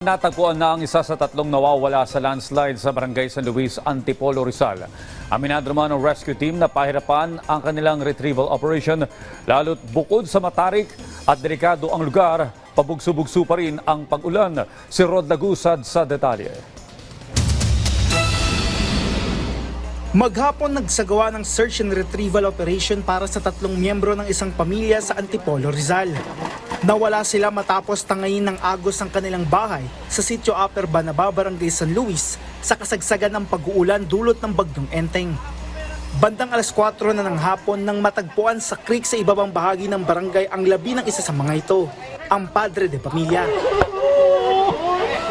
Natagpuan na ang isa sa tatlong nawawala sa landslide sa barangay San Luis, Antipolo, Rizal. Aminado naman rescue team na pahirapan ang kanilang retrieval operation lalo't bukod sa matarik at delikado ang lugar, pabugso-bugso pa rin ang pag-ulan. Si Rod Lagusad sa detalye. Maghapon nagsagawa ng search and retrieval operation para sa tatlong miyembro ng isang pamilya sa Antipolo, Rizal. Nawala sila matapos tangayin ng agos ang kanilang bahay sa sitio Upper Banaba, Barangay San Luis sa kasagsagan ng pag-uulan dulot ng bagdong Enteng. Bandang alas 4 na ng hapon nang matagpuan sa creek sa ibabang bahagi ng barangay ang labi ng isa sa mga ito, ang padre de pamilya.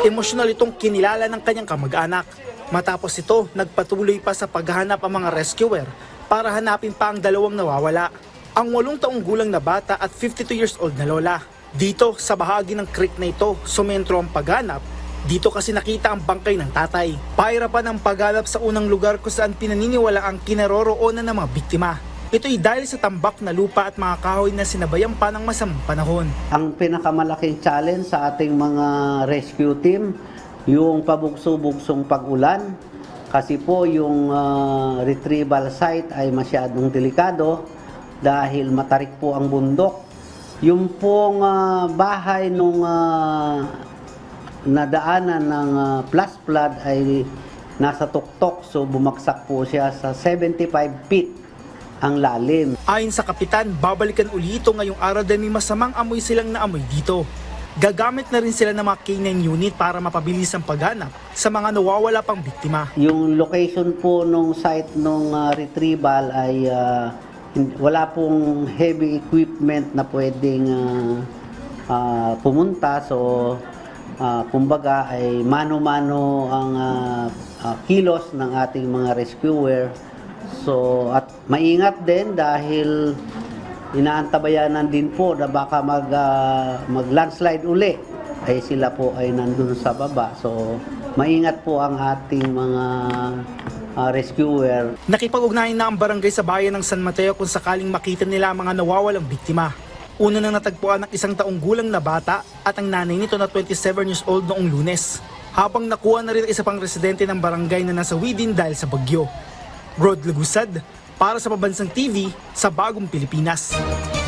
Emosyonal itong kinilala ng kanyang kamag-anak. Matapos ito, nagpatuloy pa sa paghahanap ang mga rescuer para hanapin pa ang dalawang nawawala. Ang walong taong gulang na bata at 52 years old na lola. Dito, sa bahagi ng creek na ito, sumentro ang paghanap. Dito kasi nakita ang bangkay ng tatay. Pahirapan ang paghanap sa unang lugar kung saan pinaniniwala ang kinaroroonan ng mga biktima. Ito'y dahil sa tambak na lupa at mga kahoy na sinabayan pa ng masamang panahon. Ang pinakamalaking challenge sa ating mga rescue team, yung pabugso-bugsong pag-ulan. Kasi po yung ah, retrieval site ay masyadong delikado dahil matarik po ang bundok. Yung pong ah, bahay nung ah, nadaanan ng ah, plus flood ay nasa tuktok so bumagsak po siya sa 75 feet ang lalim. Ayon sa kapitan, babalikan uli ito ngayong araw dahil may masamang amoy silang naamoy dito. Gagamit na rin sila ng mga K9 unit para mapabilis ang paghanap sa mga nawawala pang biktima. Yung location po nung site nung ah, retrieval ay hin- wala pong heavy equipment na pwedeng ah, ah, pumunta so ah, kumbaga ay mano-mano ang ah, ah, kilos ng ating mga rescuer. So at maingat din dahil inaantabayanan din po na baka mag ah, mag-landslide uli ay sila po ay nandun sa baba. So maingat po ang ating mga ah, rescuer. Nakipag-ugnayan na ang barangay sa bayan ng San Mateo kung sakaling makita nila ang mga nawawalang biktima. Una nang natagpuan ng isang taong gulang na bata at ang nanay nito na 27 years old noong lunes. Habang nakuha na rin ang isa pang residente ng barangay na nasa din dahil sa bagyo. Rod Lagusad, para sa Pabansang TV sa Bagong Pilipinas.